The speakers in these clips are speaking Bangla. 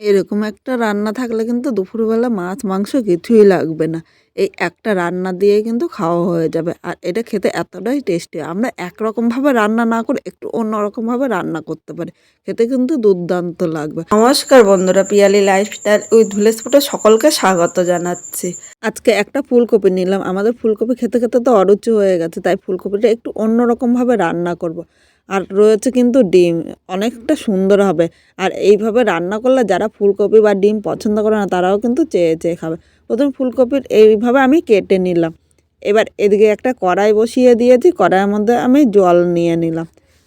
এরকম একটা রান্না থাকলে কিন্তু দুপুরবেলা মাছ মাংস কিছুই লাগবে না। এই একটা রান্না দিয়ে কিন্তু খাওয়া হয়ে যাবে। আর এটা খেতে এতটাই টেস্টি। আমরা একরকমভাবে রান্না না করে একটু অন্যরকমভাবে রান্না করতে পারি। খেতে কিন্তু দুর্দান্ত লাগবে। নমস্কার বন্ধুরা পিয়ালি লাইফস্টাইল ওই ধুলেসপুটে সকলকে স্বাগত জানাচ্ছি। আজকে একটা ফুলকপি নিলাম। আমাদের ফুলকপি খেতে খেতে তো অরুচি হয়ে গেছে তাই ফুলকপিটা একটু অন্যরকমভাবে রান্না করব। আর রয়েছে কিন্তু ডিম, অনেকটা সুন্দর হবে। আর এইভাবে রান্না করলে যারা ফুলকপি বা ডিম পছন্দ করে না, তারাও কিন্তু চেয়ে চেয়ে খাবে। প্রথমে ফুলকপির এইভাবে আমি কেটে নিলাম। এবার এদিকে একটা কড়াই বসিয়ে দিয়েছি, কড়াইয়ের মধ্যে আমি জল নিয়ে নিলাম।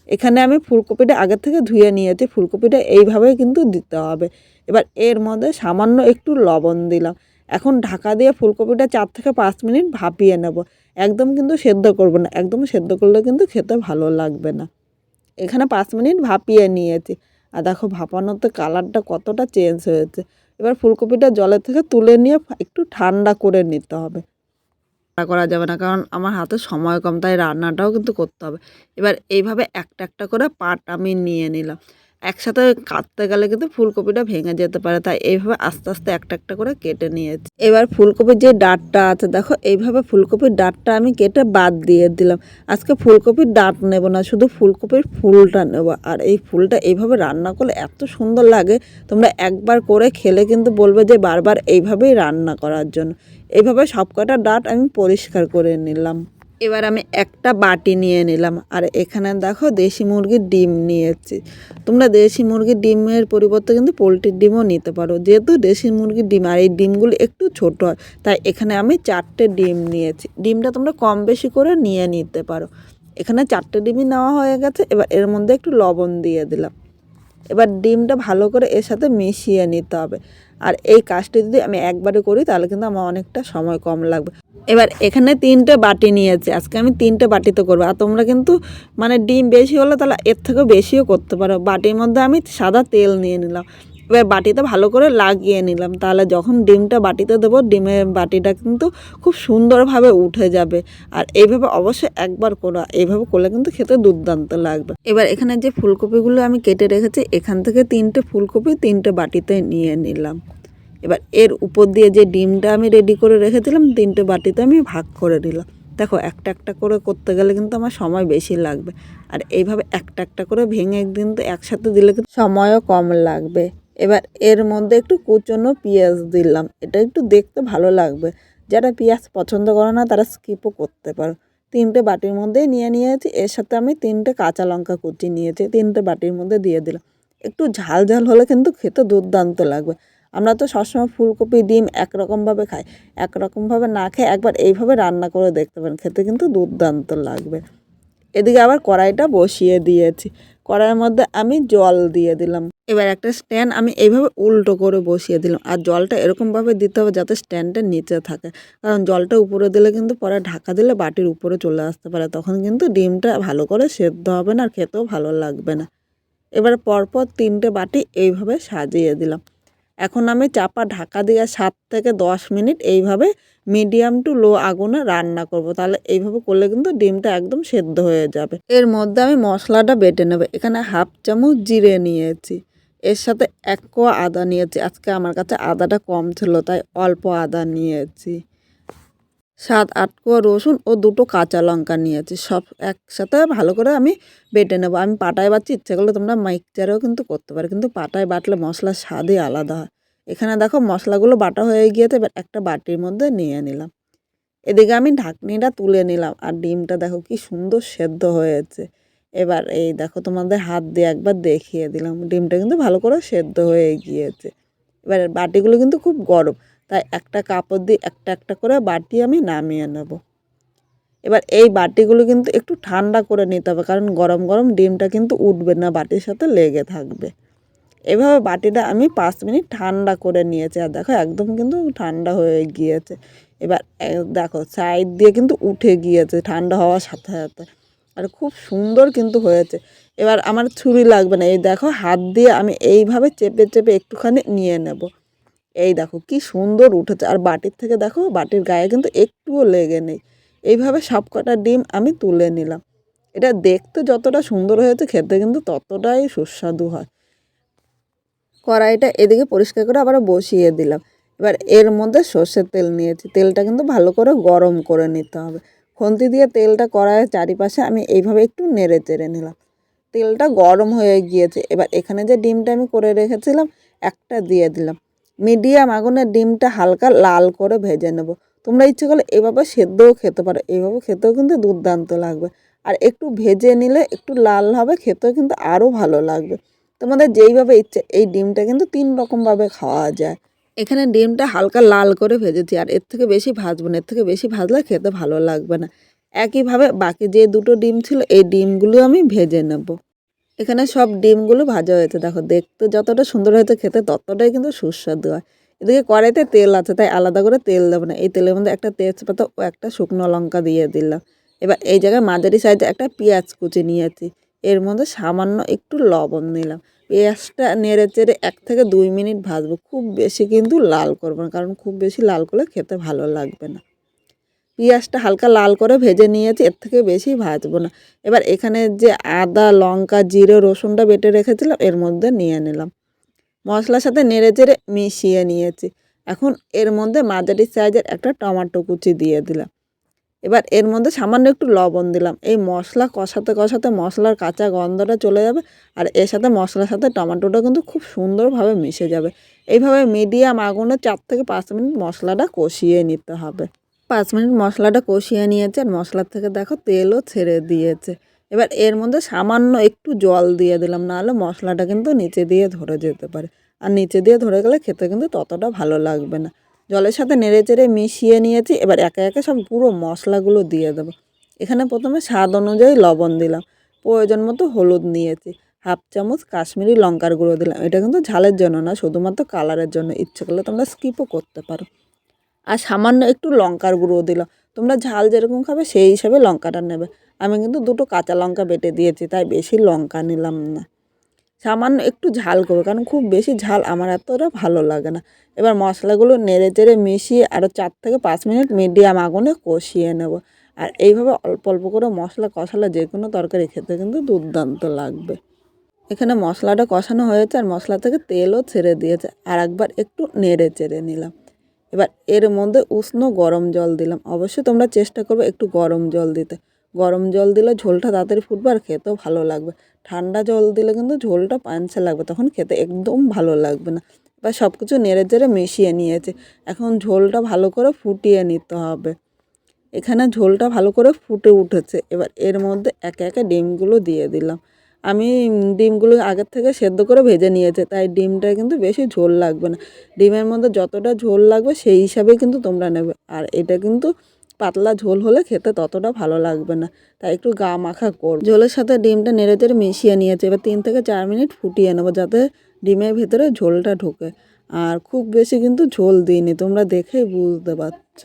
এখানে আমি ফুলকপিটা আগে থেকে ধুয়ে নিয়েছি, ফুলকপিটা এইভাবেই কিন্তু দিতে হবে। এবার এর মধ্যে সামান্য একটু লবণ দিলাম। এখন ঢাকা দিয়ে ফুলকপিটা চার থেকে পাঁচ মিনিট ভাপিয়ে নেব। একদম কিন্তু সেদ্ধ করব না, একদম সেদ্ধ করলে কিন্তু খেতে ভালো লাগবে না। এখানে পাঁচ মিনিট ভাপিয়ে নিয়েছি। আর দেখো ভাপানোতে কালারটা কতটা চেঞ্জ হয়েছে। এবার ফুলকপিটা জলের থেকে তুলে নিয়ে একটু ঠান্ডা করে নিতে হবে। করা যাবে না, কারণ আমার হাতে সময় কম, তাই রান্নাটাও কিন্তু করতে হবে। এবার এইভাবে একটা একটা করে পাট আমি নিয়ে নিলাম। একসাথে কাটতে গেলে কিন্তু ফুলকপিটা ভেঙে যেতে পারে। তাই এইভাবে আস্তে আস্তে একটা একটা করে কেটে নিয়েছি। এবার ফুলকপির যে ডাঁটটা আছে, দেখো, এইভাবে ফুলকপির ডাঁটটা আমি কেটে বাদ দিয়ে দিলাম। আজকে ফুলকপির ডাঁট নেব না, শুধু ফুলকপির ফুলটা নেব। আর এই ফুলটা এইভাবে রান্না করলে এত সুন্দর লাগে, তোমরা একবার করে খেলে কিন্তু বলবে যে বারবার এইভাবেই রান্না করার জন্য। এইভাবে সব কটা ডাঁট আমি পরিষ্কার করে নিলাম। এবার আমি একটা বাটি নিয়ে নিলাম। আর এখানে দেখো দেশি মুরগির ডিম নিয়েছি। তোমরা দেশি মুরগির ডিমের পরিবর্তে কিন্তু পোলট্রির ডিমও নিতে পারো। যেহেতু দেশি মুরগির ডিম আর এই ডিমগুলো একটু ছোট হয় তাই এখানে আমি চারটে ডিম নিয়েছি। ডিমটা তোমরা কম বেশি করে নিয়ে নিতে পারো। এখানে চারটে ডিমই নেওয়া হয়ে গেছে। এবার এর মধ্যে একটু লবণ দিয়ে দিলাম। এবার ডিমটা ভালো করে এর সাথে মিশিয়ে নিতে হবে। আর এই কাজটি যদি আমি একবারে করি, তাহলে কিন্তু আমার অনেকটা সময় কম লাগবে। এবার এখানে তিনটে বাটি নিয়েছি। আজকে আমি তিনটে বাটিতে করব। আর তোমরা কিন্তু মানে ডিম বেশি হলে তাহলে এর থেকেও বেশিও করতে পারো। বাটির মধ্যে আমি সাদা তেল নিয়ে নিলাম। এবার বাটিতে ভালো করে লাগিয়ে নিলাম। তাহলে যখন ডিমটা বাটিতে দেবো, ডিমের বাটিটা কিন্তু খুব সুন্দরভাবে উঠে যাবে। আর এইভাবে অবশ্যই একবার করা, এইভাবে করলে কিন্তু খেতে দুর্দান্ত লাগবে। এবার এখানে যে ফুলকপিগুলো আমি কেটে রেখেছি, এখান থেকে তিনটে ফুলকপি তিনটে বাটিতে নিয়ে নিলাম। এবার এর উপর দিয়ে যে ডিমটা আমি রেডি করে রেখেছিলাম, তিনটে বাটিতে আমি ভাগ করে দিলাম দেখো, একটা একটা করে করতে গেলে কিন্তু আমার সময় বেশি লাগবে। আর এইভাবে একটা একটা করে ভেঙে কিন্তু একসাথে দিলে কিন্তু সময়ও কম লাগবে। এবার এর মধ্যে একটু কুচনো পেঁয়াজ দিলাম। এটা একটু দেখতে ভালো লাগবে। যারা পেঁয়াজ পছন্দ করে না, তারা স্কিপও করতে পারো। তিনটে বাটির মধ্যেই নিয়ে নিয়েছি। এর সাথে আমি তিনটে কাঁচা লঙ্কা কুচি নিয়েছি। তিনটে বাটির মধ্যে দিয়ে দিলাম। একটু ঝাল ঝাল হলে কিন্তু খেতে দুর্দান্ত লাগবে। আমরা তো সবসময় ফুলকপি, ডিম একরকমভাবে খাই। একরকমভাবে না খেয়ে একবার এইভাবে রান্না করে দেখতে পারেন। খেতে কিন্তু দুর্দান্ত লাগবে। এদিকে আবার কড়াইটা বসিয়ে দিয়েছি। কড়াইয়ের মধ্যে আমি জল দিয়ে দিলাম। এবার একটা স্ট্যান্ড আমি এইভাবে উল্টো করে বসিয়ে দিলাম। আর জলটা এরকমভাবে দিতে হবে যাতে স্ট্যান্ডটা নিচে থাকে। কারণ জলটা উপরে দিলে কিন্তু পরে ঢাকা দিলে বাটির উপরে চলে আসতে পারে। তখন কিন্তু ডিমটা ভালো করে সেদ্ধ হবে না আর খেতেও ভালো লাগবে না। এবার পরপর তিনটে বাটি এইভাবে সাজিয়ে দিলাম। এখন আমি চাপা ঢাকা দিয়ে সাত থেকে দশ মিনিট এইভাবে মিডিয়াম টু লো আগুনে রান্না করব। তাহলে এইভাবে করলে কিন্তু ডিমটা একদম সেদ্ধ হয়ে যাবে। এর মধ্যে আমি মশলাটা বেটে নেব। এখানে হাফ চামচ জিরে নিয়েছি। এর সাথে এক আদা নিয়েছি। আজকে আমার কাছে আদাটা কম ছিল, তাই অল্প আদা নিয়েছি। সাত, আট কোয়া রসুন ও দুটো কাঁচা লঙ্কা নিয়েছি। সব একসাথে ভালো করে আমি বেটে নেব। আমি পাটায় বাচ্ছি ইচ্ছে করলে তোমরা মিক্সচারেও কিন্তু করতে পারো, কিন্তু পাটায় বাটলে মশলার স্বাদই আলাদা। হয় এখানে দেখো মশলাগুলো বাটা হয়ে গিয়েছে, এবার একটা বাটির মধ্যে নিয়ে নিলাম। এদিকে আমি ঢাকনিটা তুলে নিলাম, আর ডিমটা দেখো কি সুন্দর সেদ্ধ হয়েছে। এবার এই দেখো তোমাদের হাত দিয়ে একবার দেখিয়ে দিলাম। ডিমটা কিন্তু ভালো করে সেদ্ধ হয়ে গিয়েছে। এবার বাটিগুলো কিন্তু খুব গরম, তাই একটা কাপড় দিয়ে একটা একটা করে বাটি আমি নামিয়ে নেব। এবার এই বাটিগুলো কিন্তু একটু ঠান্ডা করে নিতে হবে, কারণ গরম গরম ডিমটা কিন্তু উঠবে না, বাটির সাথে লেগে থাকবে। এভাবে বাটিটা আমি পাঁচ মিনিট ঠান্ডা করে নিয়েছি, আর দেখো একদম কিন্তু ঠান্ডা হয়ে গিয়েছে। এবার দেখো সাইড দিয়ে কিন্তু উঠে গিয়েছে, ঠান্ডা হওয়ার সাথে সাথে। আর খুব সুন্দর কিন্তু হয়েছে। এবার আমার ছুরি লাগবে না। এই দেখো, হাত দিয়ে আমি এইভাবে চেপে চেপে একটুখানি নিয়ে নেব। এই দেখো, কি সুন্দর উঠেছে। আর বাটির থেকে দেখো, বাটির গায়ে কিন্তু একটুও লেগে নেই। এইভাবে সব কটা ডিম আমি তুলে নিলাম। এটা দেখতে যতটা সুন্দর হয়েছে, খেতে কিন্তু ততটাই সুস্বাদু হয়। কড়াইটা এদিকে পরিষ্কার করে আবার বসিয়ে দিলাম। এবার এর মধ্যে সর্ষের তেল নিয়েছি। তেলটা কিন্তু ভালো করে গরম করে নিতে হবে। খুন্তি দিয়ে তেলটা কড়াইয়ের চারিপাশে আমি এইভাবে একটু নেড়ে চেড়ে নিলাম। তেলটা গরম হয়ে গিয়েছে। এবার এখানে যে ডিমটা আমি করে রেখেছিলাম, একটা দিয়ে দিলাম। মিডিয়াম আগুনে ডিমটা হালকা লাল করে ভেজে নেব। তোমরা ইচ্ছে করলে এভাবে সেদ্ধও খেতে পারো। এইভাবে খেতেও কিন্তু দুর্দান্ত লাগবে। আর একটু ভেজে নিলে একটু লাল হবে, খেতেও কিন্তু আরও ভালো লাগবে। তোমাদের যেইভাবে ইচ্ছে, এই ডিমটা কিন্তু তিন রকমভাবে খাওয়া যায়। এখানে ডিমটা হালকা লাল করে ভেজেছি, আর এর থেকে বেশি ভাজবো না, এর থেকে বেশি ভাজলে খেতে ভালো লাগবে না। একইভাবে বাকি যে দুটো ডিম ছিল, এই ডিমগুলো আমি ভেজে নেব। এখানে সব ডিমগুলো ভাজা হয়েছে, দেখো দেখতে যতটা সুন্দর হয়েছে খেতে, ততটাই কিন্তু সুস্বাদু হয়। এদিকে কড়াইতে তেল আছে, তাই আলাদা করে তেল দেবো না। এই তেলের মধ্যে একটা তেজপাতা ও একটা শুকনো লঙ্কা দিয়ে দিলাম। এবার এই জায়গায় মাঝারি সাইজে একটা পেঁয়াজ কুচি নিয়েছি। এর মধ্যে সামান্য একটু লবণ নিলাম পেঁয়াজটা নেড়ে চেড়ে এক থেকে দুই মিনিট ভাজবো। খুব বেশি কিন্তু লাল করব না, কারণ খুব বেশি লাল করলে খেতে ভালো লাগবে না। পেঁয়াজটা হালকা লাল করে ভেজে নিয়েছি, এর থেকে বেশি ভাজবো না। এবার এখানে যে আদা, লঙ্কা, জিরে, রসুনটা বেটে রেখেছিলাম, এর মধ্যে নিয়ে নিলাম। মশলার সাথে নেড়ে চেড়ে মিশিয়ে নিয়েছি। এখন এর মধ্যে মাঝারি সাইজের একটা টমাটো কুচি দিয়ে দিলাম। এবার এর মধ্যে সামান্য একটু লবণ দিলাম। এই মশলা কষাতে কষাতে মশলার কাঁচা গন্ধটা চলে যাবে আর এর সাথে মশলার সাথে টমেটোটা কিন্তু খুব সুন্দরভাবে মিশে যাবে। এইভাবে মিডিয়াম আগুনে চার থেকে পাঁচ মিনিট মশলাটা কষিয়ে নিতে হবে। পাঁচ মিনিট মশলাটা কষিয়ে নিয়েছে আর মশলার থেকে দেখো তেলও ছেড়ে দিয়েছে। এবার এর মধ্যে সামান্য একটু জল দিয়ে দিলাম, নাহলে মশলাটা কিন্তু নিচে দিয়ে ধরে যেতে পারে। আর নিচে দিয়ে ধরে গেলে খেতে কিন্তু ততটা ভালো লাগবে না। জলের সাথে নেড়ে চেড়ে মিশিয়ে নিয়েছি, এবার একে একে সব পুরো মশলাগুলো দিয়ে দেবো। এখানে প্রথমে স্বাদ অনুযায়ী লবণ দিলাম, প্রয়োজন মতো হলুদ নিয়েছি, হাফ চামচ কাশ্মীরি লঙ্কার গুঁড়ো দিলাম। এটা কিন্তু ঝালের জন্য না, শুধুমাত্র কালারের জন্য, ইচ্ছে করলে তোমরা স্কিপও করতে পারো। আর সামান্য একটু লঙ্কার গুঁড়ো দিলাম, তোমরা ঝাল যেরকম খাবে সেই হিসাবে লঙ্কাটা নেবে। আমি কিন্তু দুটো কাঁচা লঙ্কা বেটে দিয়েছি, তাই বেশি লঙ্কা নিলাম না। সামান্য একটু ঝাল করব, কারণ খুব বেশি ঝাল আমার এতটা ভালো লাগে না। এবার মশলাগুলো নেড়ে চেড়ে মিশিয়ে আরও চার থেকে পাঁচ মিনিট মিডিয়াম আগুনে কষিয়ে নেব। আর এইভাবে অল্প অল্প করে মশলা কষালে যে কোনো তরকারি খেতে কিন্তু দুর্দান্ত লাগবে। এখানে মশলাটা কষানো হয়েছে আর মশলা থেকে তেলও ছেড়ে দিয়েছে। আর একবার একটু নেড়ে চেড়ে নিলাম। এবার এর মধ্যে উষ্ণ গরম জল দিলাম। অবশ্যই তোমরা চেষ্টা করবে একটু গরম জল দিতে। গরম জল দিলে ঝোলটা তাড়াতাড়ি ফুটবে আর খেতেও ভালো লাগবে। ঠান্ডা জল দিলে কিন্তু ঝোলটা পাঞ্চা লাগবে, তখন খেতে একদম ভালো লাগবে না। এবার সব কিছু নেড়ে চেড়ে মিশিয়ে নিয়েছে। এখন ঝোলটা ভালো করে ফুটিয়ে নিতে হবে। এখানে ঝোলটা ভালো করে ফুটে উঠেছে। এবার এর মধ্যে একে একে ডিমগুলো দিয়ে দিলাম। আমি ডিমগুলো আগের থেকে সেদ্ধ করে ভেজে নিয়েছে, তাই ডিমটা কিন্তু বেশি ঝোল লাগবে না। ডিমের মধ্যে যতটা ঝোল লাগবে সেই হিসাবে কিন্তু তোমরা নেবে। আর এটা কিন্তু পাতলা ঝোল হলে খেতে ততটা ভালো লাগবে না। তাই একটু গা মাখা কর ঝোলের সাথে ডিমটা নেড়ে চেড়ে মিশিয়ে নিয়েছে। এবার তিন থেকে চার মিনিট ফুটিয়ে নেব যাতে ডিমের ভেতরে ঝোলটা ঢোকে। আর খুব বেশি কিন্তু ঝোল দিইনি, তোমরা দেখেই বুঝতে পারছ।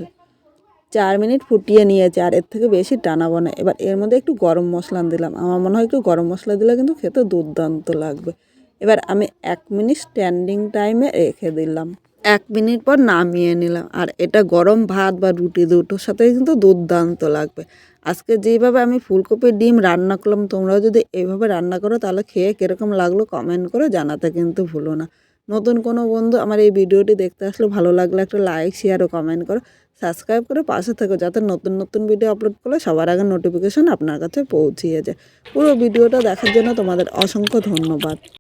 চার মিনিট ফুটিয়ে নিয়েছে আর এর থেকে বেশি টানাবো না। এবার এর মধ্যে একটু গরম মশলা দিলাম। আমার মনে হয় একটু গরম মশলা দিলে কিন্তু খেতে দুর্দান্ত লাগবে। এবার আমি এক মিনিট স্ট্যান্ডিং টাইমে রেখে দিলাম। এক মিনিট পর নামিয়ে নিলাম। আর এটা গরম ভাত বা রুটি দুটোর সাথে কিন্তু দুর্দান্ত লাগবে। আজকে যেইভাবে আমি ফুলকপির ডিম রান্না করলাম, তোমরাও যদি এইভাবে রান্না করো, তাহলে খেয়ে কীরকম লাগল কমেন্ট করে জানাতে কিন্তু ভুলো না। নতুন কোনো বন্ধু আমার এই ভিডিওটি দেখতে আসলে ভালো লাগলে একটা লাইক শেয়ার ও কমেন্ট করো। সাবস্ক্রাইব করে পাশে থেকো যাতে নতুন নতুন ভিডিও আপলোড করলে সবার আগে নোটিফিকেশন আপনার কাছে পৌঁছিয়ে যায়। পুরো ভিডিওটা দেখার জন্য তোমাদের অসংখ্য ধন্যবাদ।